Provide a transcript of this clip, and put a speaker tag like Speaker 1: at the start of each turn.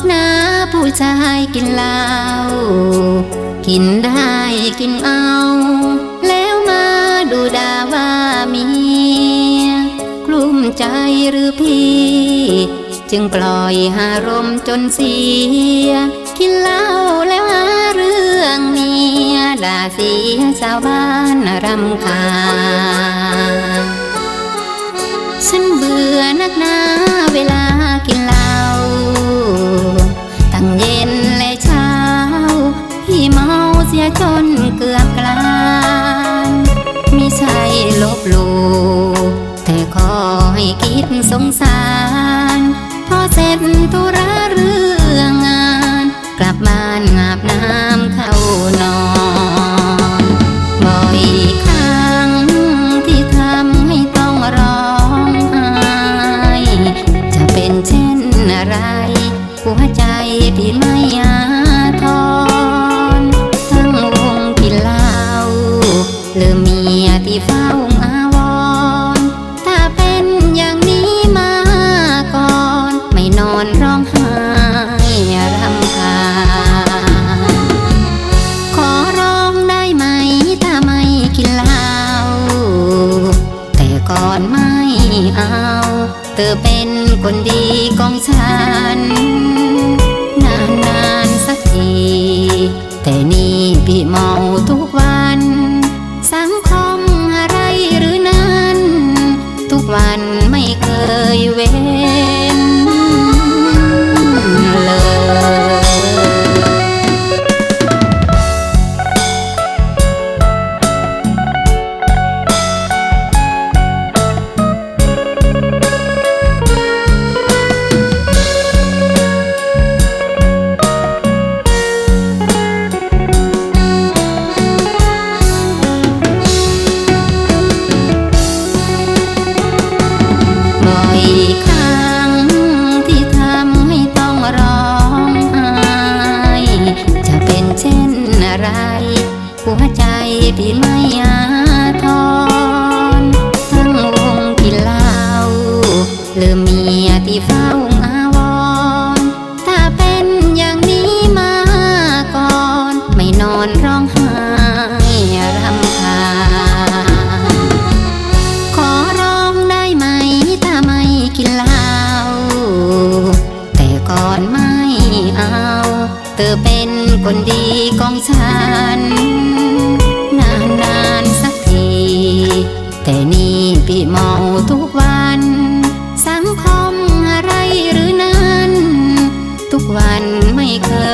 Speaker 1: จะให้ชายกินเหล้ากินได้กินเอา แล้วมาดูดาว่ามีกลุ้มใจหรือพี่ จึงปล่อยหารมจนเสีย กินเหล้าแล้วหาเรื่องเมียด่าเสียชาวบ้านรำคาญฉันเบื่อนักหนาเวลากินเหล้า เสียจนเกือบกลานมิใช่ลบหลู่แต่ขอให้คิดสงสาร พอเสร็จธุระเรื่องงาน กลับบ้านอาบน้ำเข้านอนบ่อยครั้งที่ทำให้ต้องร้องไห้จะเป็นเช่นอะไร หัวใจพี่ไม่ เอา เธอเป็นคนดีของฉัน นานๆสักที แต่นี่พี่เมาทุกวัน สังคมอะไรหรือนั้น ทุกวันไม่เคยเว้น อะไร หัวใจพี่ไม่อาทรทั้งวงกินเหล้าลืมเมียที่เฝ้า ธอเป็นคนดีของฉัน นานๆสักที แต่นี่พี่เมาทุกวัน สังคมอะไรหรือนั้น ทุกวันไม่เคย